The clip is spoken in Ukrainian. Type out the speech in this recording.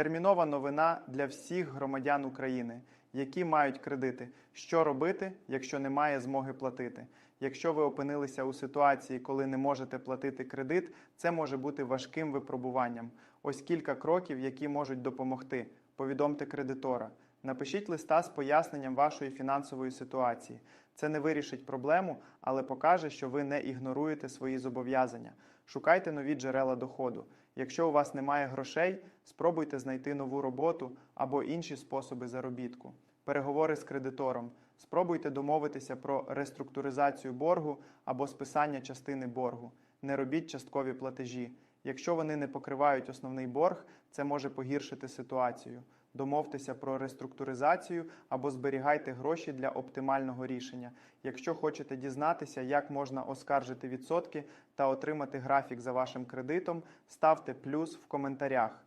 Термінова новина для всіх громадян України, які мають кредити. Що робити, якщо немає змоги платити? Якщо ви опинилися у ситуації, коли не можете платити кредит, це може бути важким випробуванням. Ось кілька кроків, які можуть допомогти. Повідомте кредитора. Напишіть листа з поясненням вашої фінансової ситуації. Це не вирішить проблему, але покаже, що ви не ігноруєте свої зобов'язання. Шукайте нові джерела доходу. Якщо у вас немає грошей, спробуйте знайти нову роботу або інші способи заробітку. Переговори з кредитором. Спробуйте домовитися про реструктуризацію боргу або списання частини боргу. Не робіть часткові платежі. Якщо вони не покривають основний борг, це може погіршити ситуацію. Домовтеся про реструктуризацію або зберігайте гроші для оптимального рішення. Якщо хочете дізнатися, як можна оскаржити відсотки та отримати графік за вашим кредитом, ставте плюс в коментарях.